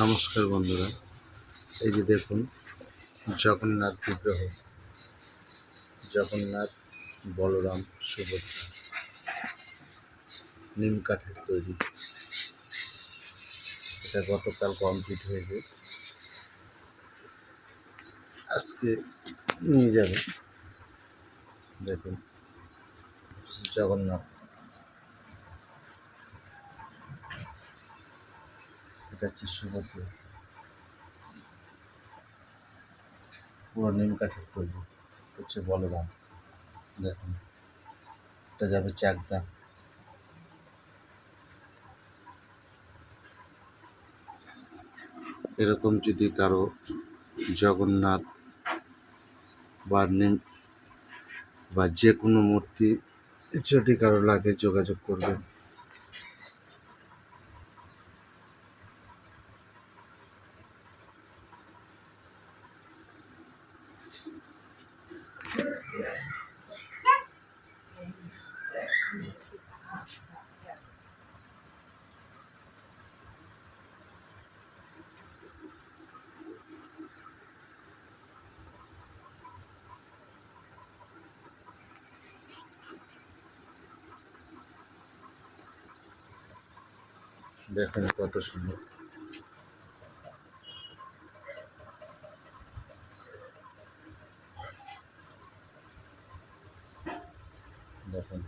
নমস্কার বন্ধুরা, এই যে দেখুন, জগন্নাথ বিগ্রহ। জগন্নাথ বলরাম সুভদ্রা, নিম কাঠের তৈরি। এটা গতকাল কমপ্লিট হয়েছে। আজকে নিয়ে যাবে। দেখুন, জগন্নাথ পুরো নিম কাঠের হচ্ছে বলরাম। দেখুন, এটা যাবে চাকদা। এরকম যদি কারও জগন্নাথ বা নিম বা যে কোনো মূর্তি যদি কারও লাগে যোগাযোগ করবেন। Дехай не платиш. দেখেন